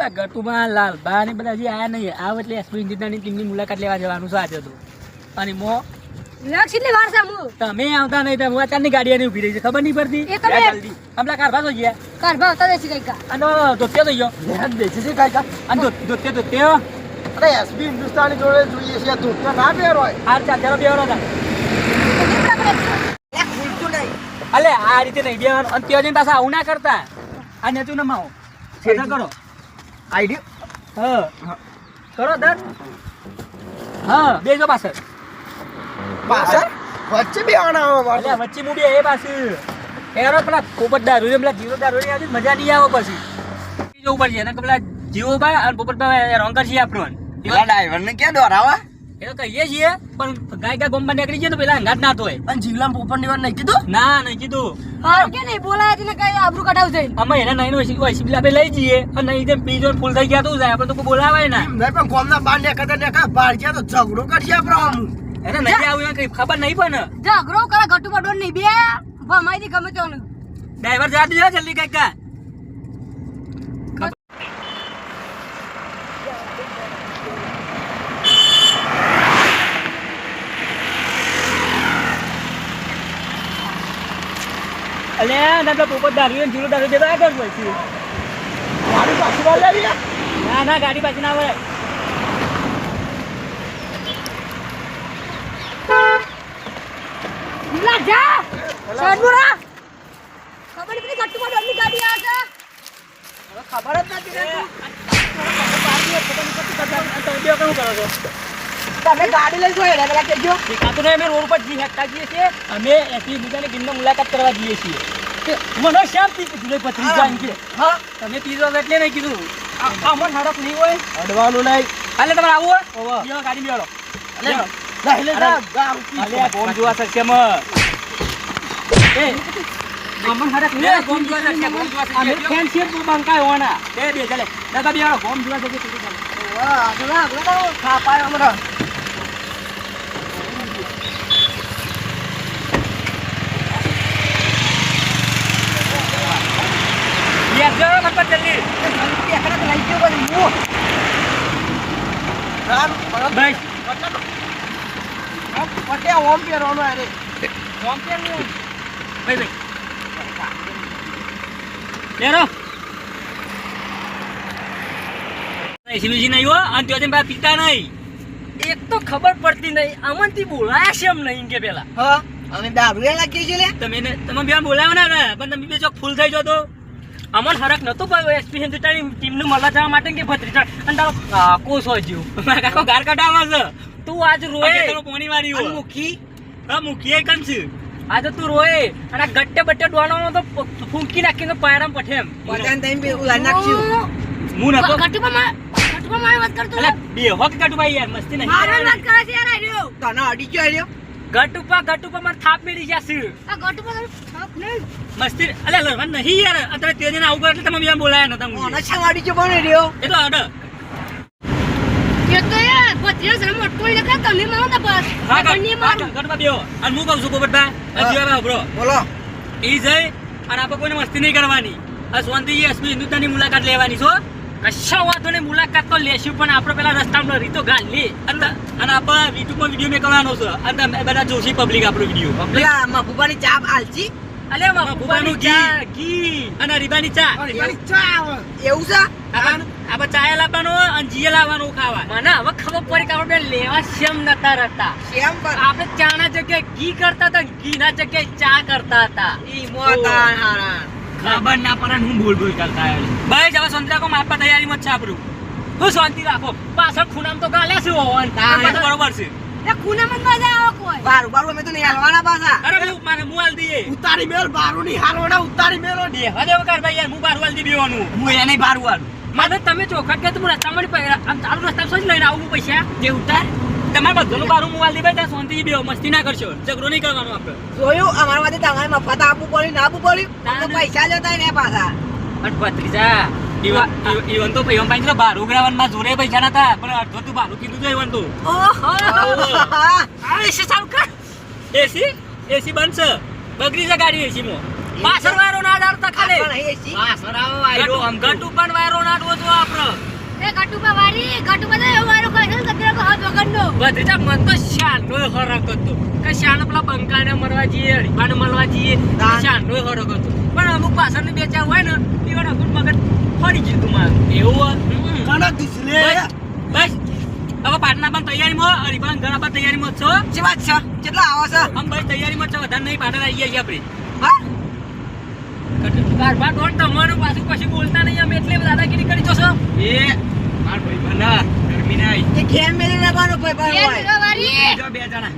આ ગટુમાં લાલબા ને બધા જે આયા નહીં. આવ એટલે અશ્વિન ઇન્જિનિયરની ટીમની મુલાકાત લેવા જવાનું છે આજે તો. અને મો લક્ષ કેટલી વાર તમે આવતા નહીં તો હું અત્યારની ગાડી આની ઊભી રહી છે ખબર નહીં પડતી? એ તમે- લે જલ્દી. હમણાં કારભા તો ગયા. કારભા આવતા દેસી કઈ કા અને ધોત્યો તો ગયો. દેસી છે કાકા. અને ધો- ધોત્યો ધોત્યો. અરે એસબી હિન્દુસ્તાની જોડે જોઈએ છે ધોતિયો ના પહેરો હાર ચાર ચાલો બેરો હતા. અલે આ રીતે નહીં બેવાનું અને ત્યાં જઈને પાછા આવું ના કરતા. આ નેતું નમાવો. સીધા કરો. આઈડિયો હા. કરો દર હા બેજો પાછળ. પાછળ? વચ્ચે બેવાના આવે વચ્ચે મૂડી એ પાછું એરો પેલા પોપટ દારૂ પેલા જીરો દારૂ ની મજા નહીં આવે પછી. ઉપર પડશે એને પેલા જીવો ભાઈ અને પોપટ ભાઈ રોંકર છીએ આપણો. ડ્રાઈવર ને ક્યાં દોરાવા? એ તો કહીએ છીએ પણ ગાય ગોમમાં નીકળી જાય તો પેલા અંગાત ના તોય પણ જીવલામ પોપરની વાર નહીં કીધું? ના નહીં કીધું. હારું કે નહીં? બોલાય તને કઈ આબરૂ કઢાવ જઈને અમે એના નહીં પેલા આપણે લઈ જઈએ. અને નહીં જેમ બીજો ફૂલ થઈ ગયા તો જાય આપણે તો કોઈ બોલાવાય ના. નહીં પણ કોમના બાર ને કદા ને કા બહાર ગયા તો ઝઘડો કરશે આપણે આમ એને નહીં આવું કઈ ખબર નહીં પણ. ઝઘડો કરે ગટુ પર નહીં બે. ભમાઈ ગમે તેનું ડ્રાઈવર જા દીધો જલ્દી કંઈક કા. અલે ના તો પોપટ દારૂ ને જીરો દારૂ દેતા આગળ હોય છે મારી પાછી વાર લેવી ના ના ગાડી પાછી ના આવે લા જા સડબુરા ખબર પડી ગટુ પર ગાડી આ છે ખબર જ નથી રહેતું. તમે ગાડી લઈ જોઈ ને પેલા કેજો અમે રોડ પર જી હેકતા જઈએ છીએ. અમે એસી બીજાને ટીમની મુલાકાત કરવા જઈએ છીએ. મને શ્યામ પી જુલાઈ પત્રી જાણ કે. હા. તમે પીઝો એટલે નહીં કીધું. આ- આમાં સડક નહીં હોય. અડવાનું નહીં. એટલે તમારે આવું. હોય? ગાડી બેહાડો. અલે, બેહો. લઈ લે ચાલે દાદા ગામ આ ગોમ જોવા શકશે મ. એ, આમાં સડક નહીં હોય, ગોમ જોવા શકશે, ગોમ જોવા શકશે. અમે ફેન છીએ તો બંકાય હોવાના. બે, બે, ચાલે. દાદા બેહાડો, ગોમ જોવા શકશે, તું ચાલે. વાહ, આગળ આગળ આવો. ખા પાય હમણાં. બેસજો, ફટફટ જલ્દી. એકડા લઈ ગયો નહીં હો, અને ત્યાંથી ભાઈ પીતા નહીં એક તો ખબર પડતી નહીં અમનથી બોલાયા છે એમ નહીં કે પેલા હા અમે દારૂ લાગીએ છીએ તમે તમે બે બોલાવો ને પણ તમે બે ચોક ફૂલ થઈ જતો અમન હરક નતો પાયો એસપી હિન્દુસ્તાની ટીમનું મળવા જવા માટે કે ભત્રીજા? અને તારો કાકો સો જ્યો કાકો ગાર કાઢામાં છે. તું આજ રોય તારો પોણી મારી અને હો મુખી? હા મૂકીએ કન છે? આજે તું રોય અને ગટ્ટે બટ્ટે ડોવાનો તો ફૂંકી નાખીને પાયરામ પઠે એમ. પઠાન ટાઈમ બે ઉલા નાખ્યું હું નતો. માર ગટુ વાત કરતો અલે બે હોક કાઢું ભાઈ યાર મસ્તી નહીં. મારવાની વાત કરે છે યાર આડ્યો તને અડી ગયો આર્યો ગટ ઉપર ગટ ઉપર મને થાપ મેળી જશે આ ગટ ઉપર થાપ નહીં. મસ્તી અલે લડવા નહીં યાર. અત્યારે તે દિન આવું એટલે તમે બે બોલાયા નતા મને મને છા અડી ગયો બને રહ્યો. એ તો અડ એ તો યાર ભત્રીજા મોટો અટકોઈ લખા તમે મારો તો બસ. હા બંને ગટમાં બેહો. અને હું કહું છું પોપટભાઈ આ આવે બ્રો બોલો. ઈ જઈ અને આપણે કોઈને મસ્તી નહીં કરવાની. આ શાંતિજી એસપી હિન્દુસ્તાનની મુલાકાત લેવાની છો કશા વાંધો નહીં મુલાકાત તો લેશું પણ આપણે પેલા રસ્તામાં રીતો ગાલ લે અને આપણે યુટ્યુબમાં વીડિયો મેં કરવાનો છે. અને તમે બધા જોશી પબ્લિક આપણો વીડિયો પેલા મફુબાની ચા આલજી અલે મફુબાનું ઘી. ઘી. અને રીબાની ચા. એવું છે? આપણે આપણે લાવવાનો અને જીએ લાવવાનું ખાવા. મને હવે ખબર પડી કે આપણે બે લેવા શેમ નતા રહેતા. કેમ પર? આપણે ચાના જગ્યાએ ઘી કરતા હતા ઘીના જગ્યાએ ચા કરતા હતા. ઈ મોતા હારા. ખબર ના પડે હું ભૂલ ભૂલ કરતા આવ્યો ભાઈ જવા શાંતિ રાખો માપા તૈયારી માં છે આપણું. હું શાંતિ રાખો. પાછળ ખૂનામ તો ગાલે છે હોવાન? હા. બરોબર છે. એ ખૂનામાં જ મજા આવે કોઈ. બારું બારું અમે તો નહીં હાલવાના પાછા. અરે ભાઈ મારે હું હાલ દઈએ? ઉતારી મેલ બારું નહીં હાલવાના ઉતારી મેલો દે હવે વકાર ભાઈ યાર હું બાર વાલ દી દેવાનું હું એને બાર વાલ. મને તમે ચોખા કે તું રસ્તામાં નહીં આમ ચાલુ રસ્તા સોચ લઈને આવું પૈસા? જે ઉતાર. તમારે બધું મારું મોબાઈલ દી ત્યાં શાંતિ બેહો મસ્તી ના કરશો. ઝઘડો નહીં કરવાનો આપણે. જોયું અમારા માટે તમારે મફત આપવું પડ્યું ના આપવું પડ્યું? તો પૈસા જતા ને પાછા. પણ ભત્રીજા ઈવન ઈવન તો ભાઈ પાંચ બાર ઉઘરાવનમાં જોરે પૈસા નતા. પણ અડધો તું બારું કીધું તો ઈવન તો. એસી ચાલુ કર એસી એસી બનશે બગડી છે ગાડી એસી? માં પાછળ વાયરો ના ડાળતા ખાલી. પાછળ આવો ઉપર વાયરો નાડવો એ ગટુબા વાળી ગટુબા તો એવું વાળો કહે છે કે હાથ વગરનો. બધીજા મન તો શાનોય હરક હતો. કે જઈએ હડીપાને મરવા જઈએ શાનોય હરક પણ અમુક પાછળની બે હોય ને એવાનો અગુણ મગજ ગયું મારું. એવું બસ હવે પાટના પણ તૈયારીમાં હરિભાન ઘણા પણ તૈયારીમાં છો. જે વાત છે? કેટલા આવો છો? આમ ભાઈ તૈયારીમાં છો બધા નહીં પાટણ આવી ગયા આપણે. કારભાર ડોન તમારું પાછું કશું બોલતા નહીં અમે એટલે દાદાગીરી કરી જશો એ માર ભાઈ બના ગરમી ના એ ઘેર મેલી રાખવાનો ભાઈ ભાઈ ઘેર હોય. મેળવવાની. જો બે જણા